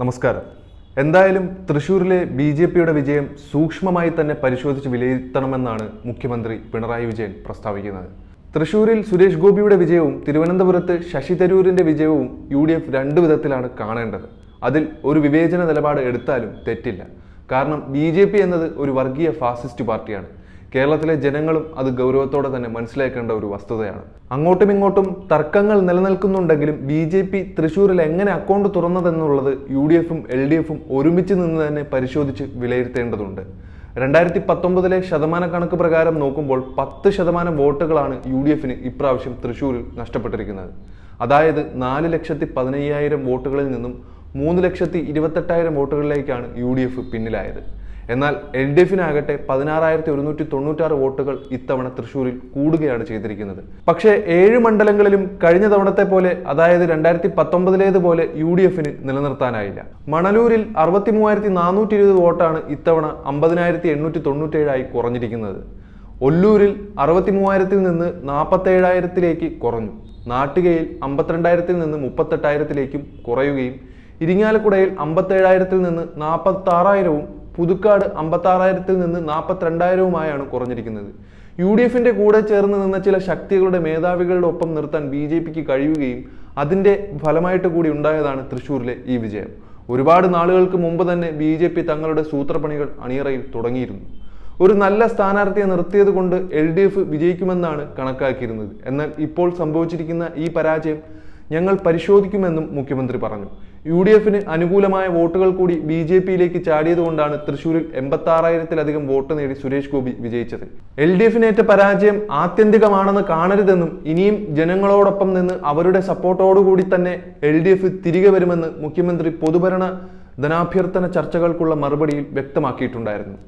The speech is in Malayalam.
നമസ്കാരം. എന്തായാലും തൃശൂരിലെ ബി ജെ പിയുടെ വിജയം സൂക്ഷ്മമായി തന്നെ പരിശോധിച്ച് വിലയിരുത്തണമെന്നാണ് മുഖ്യമന്ത്രി പിണറായി വിജയൻ പ്രസ്താവിക്കുന്നത്. തൃശൂരിൽ സുരേഷ് ഗോപിയുടെ വിജയവും തിരുവനന്തപുരത്ത് ശശി തരൂരിന്റെ വിജയവും യു ഡി എഫ് രണ്ടു വിധത്തിലാണ് കാണേണ്ടത്. അതിൽ ഒരു വിവേചന നിലപാട് എടുത്താലും തെറ്റില്ല. കാരണം ബി ജെ പി എന്നത് ഒരു വർഗീയ ഫാസിസ്റ്റ് പാർട്ടിയാണ്. കേരളത്തിലെ ജനങ്ങളും അത് ഗൗരവത്തോടെ തന്നെ മനസ്സിലാക്കേണ്ട ഒരു വസ്തുതയാണ്. അങ്ങോട്ടും ഇങ്ങോട്ടും തർക്കങ്ങൾ നിലനിൽക്കുന്നുണ്ടെങ്കിലും ബി ജെ പി തൃശ്ശൂരിൽ എങ്ങനെ അക്കൗണ്ട് തുറന്നതെന്നുള്ളത് യു ഡി എഫും എൽ ഡി എഫും ഒരുമിച്ച് നിന്ന് തന്നെ പരിശോധിച്ച് വിലയിരുത്തേണ്ടതുണ്ട്. രണ്ടായിരത്തി പത്തൊമ്പതിലെ ശതമാന കണക്ക് പ്രകാരം നോക്കുമ്പോൾ പത്ത് ശതമാനം വോട്ടുകളാണ് യു ഡി എഫിന് ഇപ്രാവശ്യം തൃശ്ശൂരിൽ നഷ്ടപ്പെട്ടിരിക്കുന്നത്. അതായത് നാല് ലക്ഷത്തി പതിനയ്യായിരം വോട്ടുകളിൽ നിന്നും മൂന്ന് ലക്ഷത്തി ഇരുപത്തെട്ടായിരം വോട്ടുകളിലേക്കാണ് യു ഡി എഫ് പിന്നിലായത്. എന്നാൽ എൽ ഡി എഫിനാകട്ടെ പതിനാറായിരത്തി ഒരുന്നൂറ്റി തൊണ്ണൂറ്റാറ് വോട്ടുകൾ ഇത്തവണ തൃശൂരിൽ കൂടുകയാണ് ചെയ്തിരിക്കുന്നത്. പക്ഷേ ഏഴ് മണ്ഡലങ്ങളിലും കഴിഞ്ഞ തവണത്തെ പോലെ അതായത് രണ്ടായിരത്തി പത്തൊമ്പതിലേതുപോലെ യു ഡി എഫിന് നിലനിർത്താനായില്ല. മണലൂരിൽ അറുപത്തി മൂവായിരത്തി നാനൂറ്റി ഇരുപത് വോട്ടാണ് ഇത്തവണ അമ്പതിനായിരത്തി എണ്ണൂറ്റി തൊണ്ണൂറ്റേഴായി കുറഞ്ഞിരിക്കുന്നത്. ഒല്ലൂരിൽ അറുപത്തി മൂവായിരത്തിൽ നിന്ന് നാൽപ്പത്തേഴായിരത്തിലേക്ക് കുറഞ്ഞു. നാട്ടികയിൽ അമ്പത്തിരണ്ടായിരത്തിൽ നിന്ന് മുപ്പത്തെട്ടായിരത്തിലേക്കും കുറയുകയും ഇരിങ്ങാലക്കുടയിൽ അമ്പത്തേഴായിരത്തിൽ നിന്ന് നാൽപ്പത്താറായിരവും പുതുക്കാട് അമ്പത്താറായിരത്തിൽ നിന്ന് നാൽപ്പത്തിരണ്ടായിരവുമായാണ് കുറഞ്ഞിരിക്കുന്നത്. യു ഡി എഫിന്റെ കൂടെ ചേർന്ന് നിന്ന ചില ശക്തികളുടെ മേധാവികളുടെ ഒപ്പം നിർത്താൻ ബി ജെ പിക്ക് കഴിയുകയും അതിന്റെ ഫലമായിട്ട് കൂടി ഉണ്ടായതാണ് തൃശ്ശൂരിലെ ഈ വിജയം. ഒരുപാട് നാളുകൾക്ക് മുമ്പ് തന്നെ ബി ജെ പി തങ്ങളുടെ സൂത്രപ്പണികൾ അണിയറയിൽ തുടങ്ങിയിരുന്നു. ഒരു നല്ല സ്ഥാനാർത്ഥിയെ നിർത്തിയത് കൊണ്ട് എൽ ഡി എഫ് വിജയിക്കുമെന്നാണ് കണക്കാക്കിയിരുന്നത്. എന്നാൽ ഇപ്പോൾ സംഭവിച്ചിരിക്കുന്ന ഈ പരാജയം ഞങ്ങൾ പരിശോധിക്കുമെന്നും മുഖ്യമന്ത്രി പറഞ്ഞു. യു ഡി എഫിന് അനുകൂലമായ വോട്ടുകൾ കൂടി ബി ജെ പിയിലേക്ക് ചാടിയതുകൊണ്ടാണ് തൃശൂരിൽ എൺപത്തി ആറായിരത്തിലധികം വോട്ട് നേടി സുരേഷ് ഗോപി വിജയിച്ചത്. എൽ ഡി എഫിനേറ്റ പരാജയം ആത്യന്തികമാണെന്ന് കാണരുതെന്നും ഇനിയും ജനങ്ങളോടൊപ്പം നിന്ന് അവരുടെ സപ്പോർട്ടോടുകൂടി തന്നെ എൽ ഡി എഫ് തിരികെ വരുമെന്ന് മുഖ്യമന്ത്രി പൊതുഭരണ ധനാഭ്യർത്ഥന ചർച്ചകൾക്കുള്ള മറുപടിയിൽ വ്യക്തമാക്കിയിട്ടുണ്ടായിരുന്നു.